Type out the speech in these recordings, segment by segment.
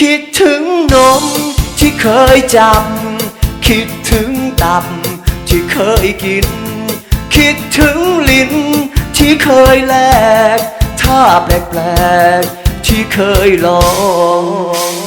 คิดถึงนมที่เคยจำคิดถึงตับที่เคยกิน คิดถึงลิ้นที่เคยแลกท่าแปลกๆที่เคยลอง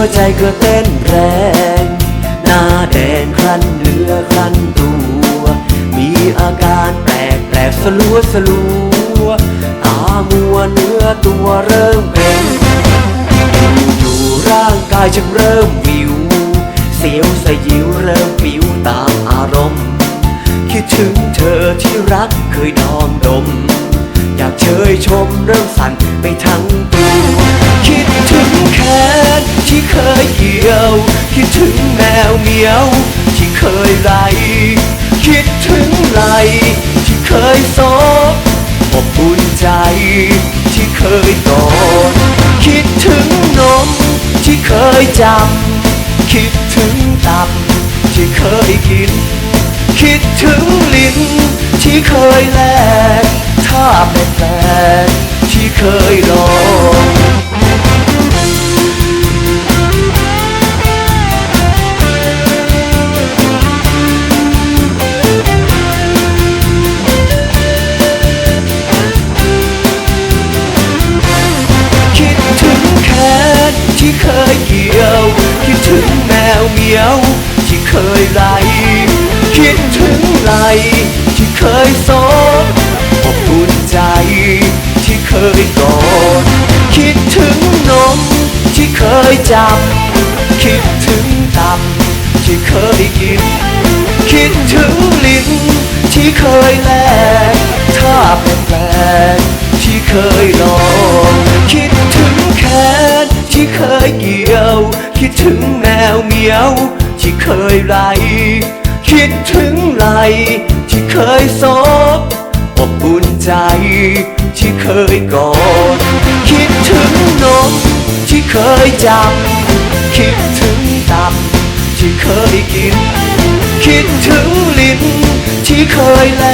วใจก็เต้นแรง หน้าแดงคลันเนื้อคลันตัว มีอาการแปลกแปลกสลัวสลัวตามัวเนื้อตัวเริ่มเป็นอยู่ร่างกายฉันเริ่มวิว เสียวสยิวเริ่มปิวตามอารมณ์ คิดถึงเธอที่รักเคยดอมดม อยากเชยชมเริ่มสั่นไปทั้งตัว คิดถึง ที่เคยเกี่ยว คิดถึงแมวเหมียว ที่เคยไล่คิดถึงไหลที่เคยซบอบอุ่นใจ ที่เคยกอดคิดถึงนม ที่เคยจำคิดถึงตับที่เคยกิน คิดถึงลิ้น ที่เคยแลกท่าแปลกๆที่เคยลอง ที่เคยเกี่ยว คิดถึงแมวเหมียว ที่เคยไหล คิดถึงไหล ที่เคยซบอบอุ่นใจ ที่เคยกอดคิดถึงนมที่เคยจำคิดถึงตับที่เคยกิน คิดถึงลิ้นที่เคยแลกท่าแปลกที่เคยลองคิด ที่เคยเกี่ยว คิดถึงแมวเหมียว ที่เคยไล่คิดถึงไหลที่เคยซบอบอุ่นใจ ที่เคยกอดคิดถึงนมที่เคยจำคิดถึงตับที่เคยกิน คิดถึงลิ้นที่เคยแล